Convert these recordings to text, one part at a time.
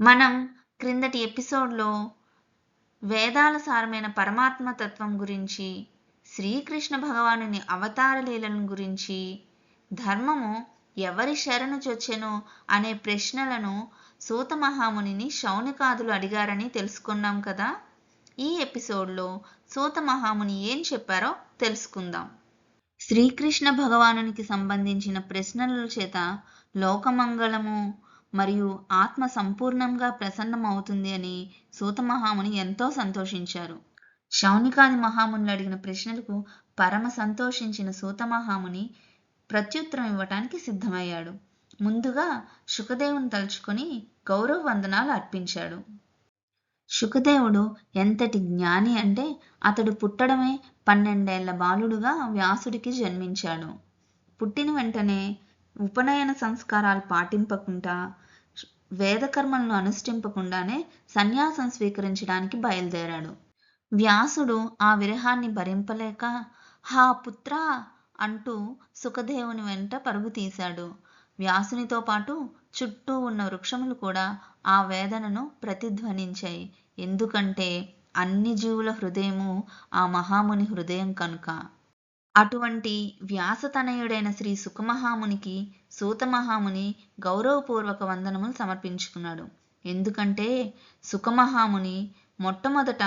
మనం క్రిందటి ఎపిసోడ్లో వేదాల సారమైన పరమాత్మ తత్వం గురించి శ్రీకృష్ణ భగవానుని అవతార లీలను గురించి ధర్మము ఎవరి శరణు చొచ్చెను అనే ప్రశ్నలను సూత మహామునిని శౌనికాదులు అడిగారని తెలుసుకున్నాం కదా? ఈ ఎపిసోడ్లో సూత మహాముని ఏం చెప్పారో తెలుసుకుందాం. శ్రీకృష్ణ భగవానునికి సంబంధించిన ప్రశ్నల చేత లోకమంగళము మరియు ఆత్మ సంపూర్ణంగా ప్రసన్నమవుతుంది అని సూతమహాముని ఎంతో సంతోషించారు. శౌనికాది మహామునులు అడిగిన ప్రశ్నలకు పరమ సంతోషించిన సూతమహాముని ప్రత్యుత్తరం ఇవ్వటానికి సిద్ధమయ్యాడు. ముందుగా శుకదేవుని తలుచుకొని గౌరవ వందనాలు అర్పించాడు. శుకదేవుడు ఎంతటి జ్ఞాని అంటే అతడు పుట్టడమే పన్నెండేళ్ళ బాలుడుగా వ్యాసుడికి జన్మించాడు. పుట్టిన వెంటనే ఉపనయన సంస్కారాలు పాటింపకుండా వేదకర్మలను అనుష్ఠింపకుండానే సన్యాసం స్వీకరించడానికి బయలుదేరాడు. వ్యాసుడు ఆ విరహాన్ని భరింపలేక హా పుత్ర అంటూ సుఖదేవుని వెంట పరుగు తీశాడు. వ్యాసునితో పాటు చుట్టూ ఉన్న వృక్షములు కూడా ఆ వేదనను ప్రతిధ్వనించాయి. ఎందుకంటే అన్ని జీవుల హృదయము ఆ మహాముని హృదయం కనుక. అటువంటి వ్యాసతనయుడైన శ్రీ సుఖమహామునికి సూతమహాముని గౌరవపూర్వక వందనములు సమర్పించుకున్నాడు. ఎందుకంటే సుఖమహాముని మొట్టమొదట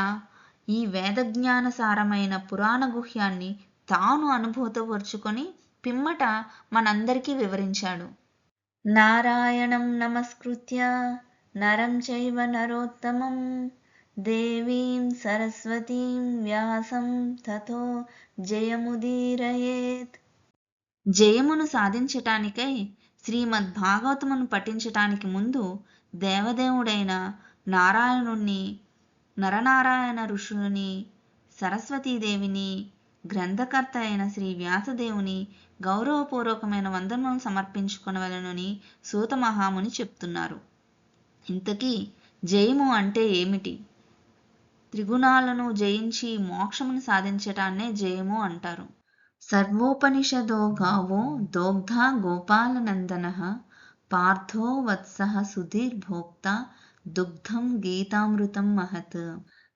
ఈ వేదజ్ఞానసారమైన పురాణ గుహ్యాన్ని తాను అనుభూతపరుచుకొని పిమ్మట మనందరికీ వివరించాడు. నారాయణం నమస్కృత్య నరం చైవ నరోత్తమం దేవీం సరస్వతీం వ్యాసం తథో జయముదీరయేత్ జయమును సాధించటానికై శ్రీమద్ భాగవతమును పఠించటానికి ముందు దేవదేవుడైన నారాయణుణ్ణి నరనారాయణ ఋషులని సరస్వతీదేవిని గ్రంథకర్త అయిన శ్రీ వ్యాసదేవుని గౌరవపూర్వకమైన వందనములు సమర్పించుకునవలనని సూత మహాముని చెప్తున్నారు. ఇంతకీ జయము అంటే ఏమిటి? త్రిగుణాలను జయించి మోక్షమును సాధించటాన్నే జయము అంటారు. సర్వోపనిషదో గావో దోగ్ధ గోపాలనందన పార్థో వత్స సుధీర్భోక్త దుగ్ధం గీతామృతం మహత్.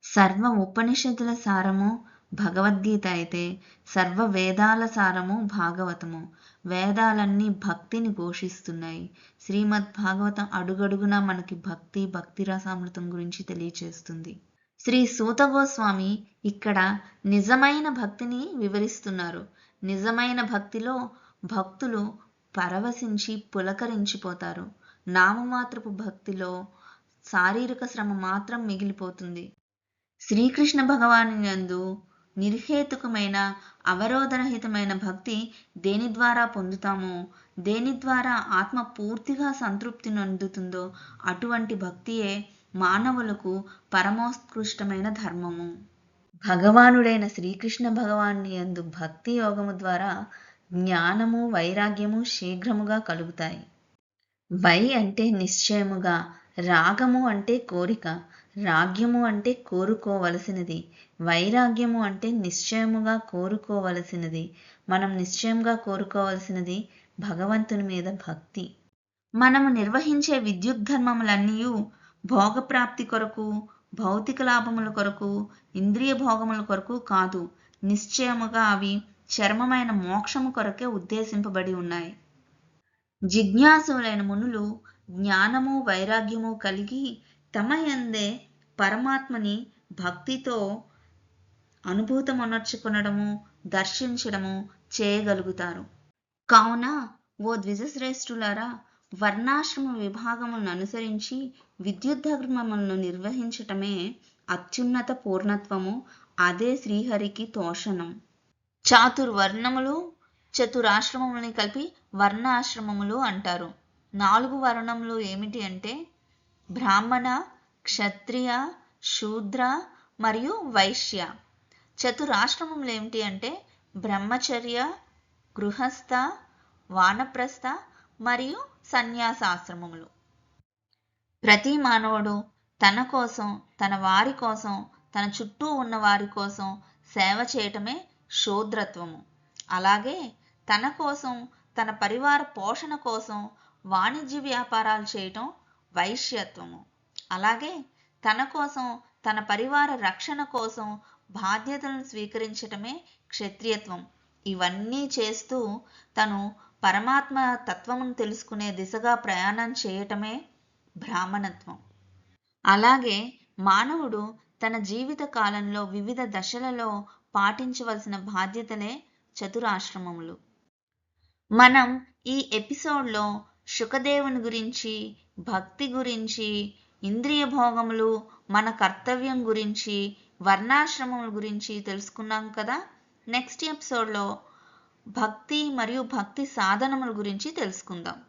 సర్వ ఉపనిషదుల సారము భగవద్గీత అయితే సర్వ వేదాల సారము భాగవతము. వేదాలన్నీ భక్తిని ఘోషిస్తున్నాయి శ్రీమద్ భాగవతం అడుగడుగునా మనకి భక్తి భక్తి రసామృతం గురించి తెలియచేస్తుంది. శ్రీ సూత గోస్వామి ఇక్కడ నిజమైన భక్తిని వివరిస్తున్నారు. నిజమైన భక్తిలో భక్తులు పరవశించి పులకరించిపోతారు. నామమాత్రపు భక్తిలో శారీరక శ్రమ మాత్రం మిగిలిపోతుంది. శ్రీకృష్ణ భగవాను యందు నిర్హేతుకమైన అవరోధరహితమైన భక్తి దేని ద్వారా పొందుతామో దేని ద్వారా ఆత్మ పూర్తిగా సంతృప్తి అందుతుందో అటువంటి భక్తియే మానవులకు పరమోత్కృష్టమైన ధర్మము. భగవానుడైన శ్రీకృష్ణ భగవాన్ని యందు భక్తి యోగము ద్వారా జ్ఞానము వైరాగ్యము శీఘ్రముగా కలుగుతాయి. వై అంటే నిశ్చయముగా రాగము అంటే కోరిక రాగ్యము అంటే కోరుకోవలసినది వైరాగ్యము అంటే నిశ్చయముగా కోరుకోవలసినది మనం నిశ్చయంగా కోరుకోవలసినది భగవంతుని మీద భక్తి. మనము నిర్వహించే విద్యుత్ ధర్మములన్నీ భోగప్రాప్తి కొరకు భౌతిక లాభముల కొరకు ఇంద్రియ భోగముల కొరకు కాదు. నిశ్చయముగా అవి చర్మమైన మోక్షము కొరకే ఉద్దేశింపబడి ఉన్నాయి. జిజ్ఞాసులైన మునులు జ్ఞానము వైరాగ్యము కలిగి తమ ఎందే పరమాత్మని భక్తితో అనుభూతమునర్చుకునడము దర్శించడము చేయగలుగుతారు. కావున ఓ ద్విజశ్రేష్ఠులారా వర్ణాశ్రమ విభాగములను అనుసరించి విద్యుద్ధర్మములను నిర్వహించటమే అత్యున్నత పూర్ణత్వము అదే శ్రీహరికి తోషణం. చాతుర్వర్ణములు చతురాశ్రమములని కలిపి వర్ణాశ్రమములు అంటారు. నాలుగు వర్ణములు ఏమిటి అంటే బ్రాహ్మణ క్షత్రియ శూద్ర మరియు వైశ్య. చతురాశ్రమములు ఏమిటి అంటే బ్రహ్మచర్య గృహస్థ వానప్రస్థ మరియు సన్యాసాశ్రమములు. ప్రతి మానవుడు తన కోసం తన వారి కోసం తన చుట్టూ ఉన్న వారి కోసం సేవ చేయటమే శూద్రత్వము. అలాగే తన కోసం తన పరివార పోషణ కోసం వాణిజ్య వ్యాపారాలు చేయటం వైశ్యత్వము. అలాగే తన కోసం తన పరివార రక్షణ కోసం బాధ్యతలను స్వీకరించటమే క్షత్రియత్వం. ఇవన్నీ చేస్తూ తను పరమాత్మ తత్వమును తెలుసుకునే దిశగా ప్రయాణం చేయటమే బ్రాహ్మణత్వం. అలాగే మానవుడు తన జీవిత కాలంలో వివిధ దశలలో పాటించవలసిన బాధ్యతలే చతురాశ్రమములు. మనం ఈ ఎపిసోడ్లో శుకదేవుని గురించి భక్తి గురించి ఇంద్రియ భోగములు మన కర్తవ్యం గురించి వర్ణాశ్రమముల గురించి తెలుసుకున్నాం కదా? నెక్స్ట్ ఎపిసోడ్లో భక్తి మరియు భక్తి సాధనముల గురించి తెలుసుకుందాం.